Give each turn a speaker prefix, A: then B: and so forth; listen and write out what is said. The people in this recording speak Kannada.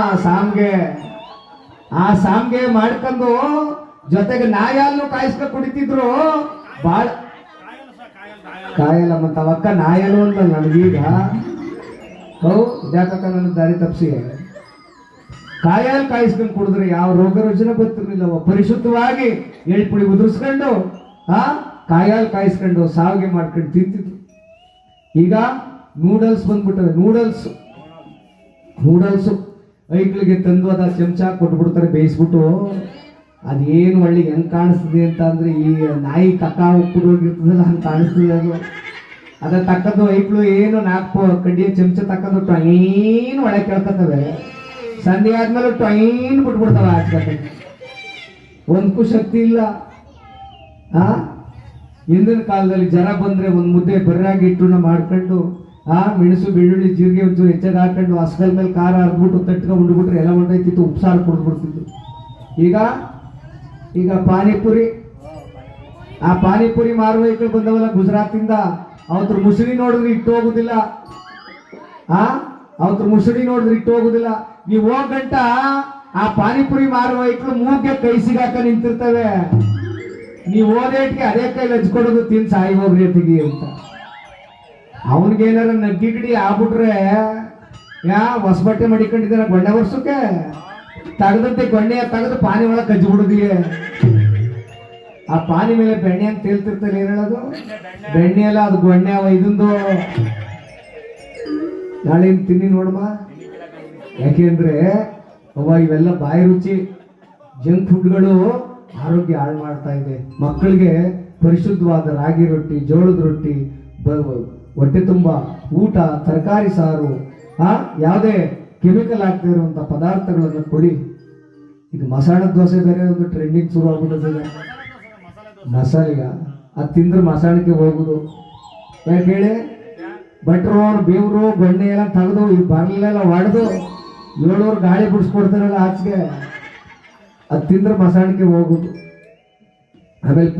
A: ಆ ಸಾಮ್ಗೆ ಆ ಸಾಮ್ಗೆ ಮಾಡ್ಕೊಂಡು ಜೊತೆಗೆ ನಾಯಲ್ಲೂ ಕಾಯಿಸ್ಕ ಕುಡಿತಿದ್ರು. ಬಾಳ ಕಾಯಲ್ಲ ಮತ್ತ ಅವಕ್ಕ ನಾಯಲು ಅಂತ ನನಗೀಗ. ಹೌ ಯಾಕಕ್ಕ ನನ್ನ ದಾರಿ ತಪ್ಸಿ ಕಾಯಲ್ ಕಾಯಿಸ್ಕೊಂಡು ಕುಡಿದ್ರೆ ಯಾವ ರೋಗ ರುಜಿನ ಗೊತ್ತಿರ್ಲಿಲ್ಲ ಪರಿಶುದ್ಧವಾಗಿ ಎಳ್ಪುಳಿ ಉದುರಿಸ್ಕೊಂಡು, ಆ, ಕಾಯಲ್ ಕಾಯಿಸ್ಕೊಂಡು ಸಾವಿಗೆ ಮಾಡ್ಕೊಂಡು ತಿಂತಿದ್ರು. ಈಗ ನೂಡಲ್ಸ್ ಬಂದ್ಬಿಟ್ಟವೆ. ನೂಡಲ್ಸ್ ನೂಡಲ್ಸ್ ಐಕ್ಳಿಗೆ ತಂದು ಅದ ಚಮಚ ಕೊಟ್ಬಿಡ್ತಾರೆ, ಬೇಯಿಸ್ಬಿಟ್ಟು. ಅದೇನು ಒಳ್ಳಿಗೆ ಹೆಂಗ್ ಕಾಣಿಸ್ತದೆ ಅಂತ ಅಂದ್ರೆ ಈ ನಾಯಿ ಕಕ್ಕ ಹೋಗಿರ್ತದಲ್ಲ, ಹಂಗೆ ಕಾಣಿಸ್ತದೆ ಅದು. ಅದ ತಕ್ಕದ್ದು ಐಕ್ಳು ಏನು ನಾಲ್ಕು ಕಡ್ಡಿಯ ಚಮಚ ತಕ್ಕದ್ದು ಟೈನ್ ಒಳಗೆ ಕೇಳ್ಕೊತವೆ ಸಂಧಿ ಆದ್ಮೇಲೆ ಟೈನ್ ಬಿಟ್ಬಿಡ್ತಾವ ಆಚೆ ಒಂದಕ್ಕೂ ಶಕ್ತಿ ಇಲ್ಲ. ಆ? ಹಿಂದಿನ ಕಾಲದಲ್ಲಿ ಜರ ಬಂದ್ರೆ ಒಂದ್ ಮುದ್ದೆ ಬರ್ರಾಗಿ ಹಿಟ್ಟನ್ನ ಮಾಡ್ಕೊಂಡು ಆ ಮೆಣಸು ಬೆಳ್ಳುಳ್ಳಿ ಜೀರಿಗೆ ಒಂಚೂರು ಹೆಚ್ಚಾಗಿ ಹಾಕೊಂಡು ಹಸ್ಕಲ್ ಮೇಲೆ ಖಾರ ಹರ್ಬಿಟ್ಟು ತಟ್ಕೊಂಡು ಉಂಡ್ಬಿಟ್ರೆ ಎಲ್ಲ ಹೊಂಟೈತಿತ್ತು ಉಪ್ಸಾರು ಕುಡಿದ್ಬಿಡ್ತಿತ್ತು. ಈಗ ಈಗ ಪಾನಿಪುರಿ. ಆ ಪಾನಿಪುರಿ ಮಾರುವ ವೆಹಿಕಲ್ ಬಂದವಲ್ಲ ಗುಜರಾತಿಂದ, ಅವತ್ರ ಮುಸುಳಿ ನೋಡಿದ್ರೆ ಇಟ್ಟು ಹೋಗುದಿಲ್ಲ. ಆ, ಅವತ್ರ ಮುಸುಳಿ ನೋಡಿದ್ರೆ ಇಟ್ಟು ಹೋಗುದಿಲ್ಲ. ನೀವು ಹೋಗ್ ಗಂಟ, ಆ ಪಾನಿಪುರಿ ಮಾರುವ ವೆಹಿಕಲ್ ಮೂಗ್ಗೆ ಕೈ ಸಿಗಾಕ ನಿಂತಿರ್ತವೆ. ನೀವು ಓದೇಟ್ಗೆ ಅದೇ ಕೈ ಹಚ್ಕೊಡೋದು ತಿನ್ ಸಾಯಿ ಹೋಗ್ರಿ ಅಂತ. ಅವನಿಗೇನಾರ ನಗ್ಗಿ ಗಿಡಿ ಆಗ್ಬಿಟ್ರೆ, ಯಾ ಹೊಸ ಬಟ್ಟೆ ಮಡಿಕೊಂಡಿದ್ದಾರ ಗೊಣ್ಣೆ ವರ್ಷಕ್ಕೆ ತಗದಂತೆ ಗೊಣ್ಣೆ ತೆಗೆದು ಪಾನಿ ಒಳಗೆ ಕಜ್ಜಿ ಆ ಪಾನಿ ಮೇಲೆ ಬೆಣ್ಣೆ ಅಂತ ತೇಲ್ತಿರ್ತಾರೆ ಏನ್ ಹೇಳೋದು? ಬೆಣ್ಣೆ ಅಲ್ಲ, ಅದು ಗೊಣ್ಣೆ ಅವ ಇದೊಂದು. ನಾಳೆ ತಿನ್ನಿ ನೋಡಮ್ಮ? ಯಾಕೆಂದ್ರೆ ಅವ ಇವೆಲ್ಲ ಬಾಯಿ ರುಚಿ, ಜಂಕ್ ಫುಡ್ಗಳು ಆರೋಗ್ಯ ಹಾಳು ಮಾಡ್ತಾ ಇದೆ. ಮಕ್ಕಳಿಗೆ ಪರಿಶುದ್ಧವಾದ ರಾಗಿ ರೊಟ್ಟಿ, ಜೋಳದ ರೊಟ್ಟಿ ಹೊಟ್ಟೆ ತುಂಬ ಊಟ, ತರಕಾರಿ ಸಾರು, ಆ, ಯಾವುದೇ ಕೆಮಿಕಲ್ ಆಗ್ತಾ ಇರುವಂಥ ಪದಾರ್ಥಗಳನ್ನು ಕೊಡಿ. ಈಗ ಮಸಾಲ ದೋಸೆ ಬೇರೆ ಒಂದು ಟ್ರೆಂಡಿಂಗ್ ಶುರು ಆಗ್ಬಿಟ್ಟಿದೆ. ಮಸಾಲೆಗ. ಅದು ತಿಂದ್ರೆ ಮಸಾಲಕ್ಕೆ ಹೋಗುದು. ಯಾಕೆ ಹೇಳಿ? ಭಟ್ರು ಬೇವ್ರು ಬೆಣ್ಣೆ ಎಲ್ಲ ತೆಗೆದು ಈ ಬರ್ಲೆಲ್ಲ ಹೊಡೆದು ಏಳೂರು ಗಾಳಿ ಬಿಡಿಸ್ಕೊಡ್ತಾರಲ್ಲ ಆಚೆಗೆ. ಅದು ತಿಂದ್ರೆ ಮಸಾಲಕ್ಕೆ ಹೋಗುದು. ಆಮೇಲೆ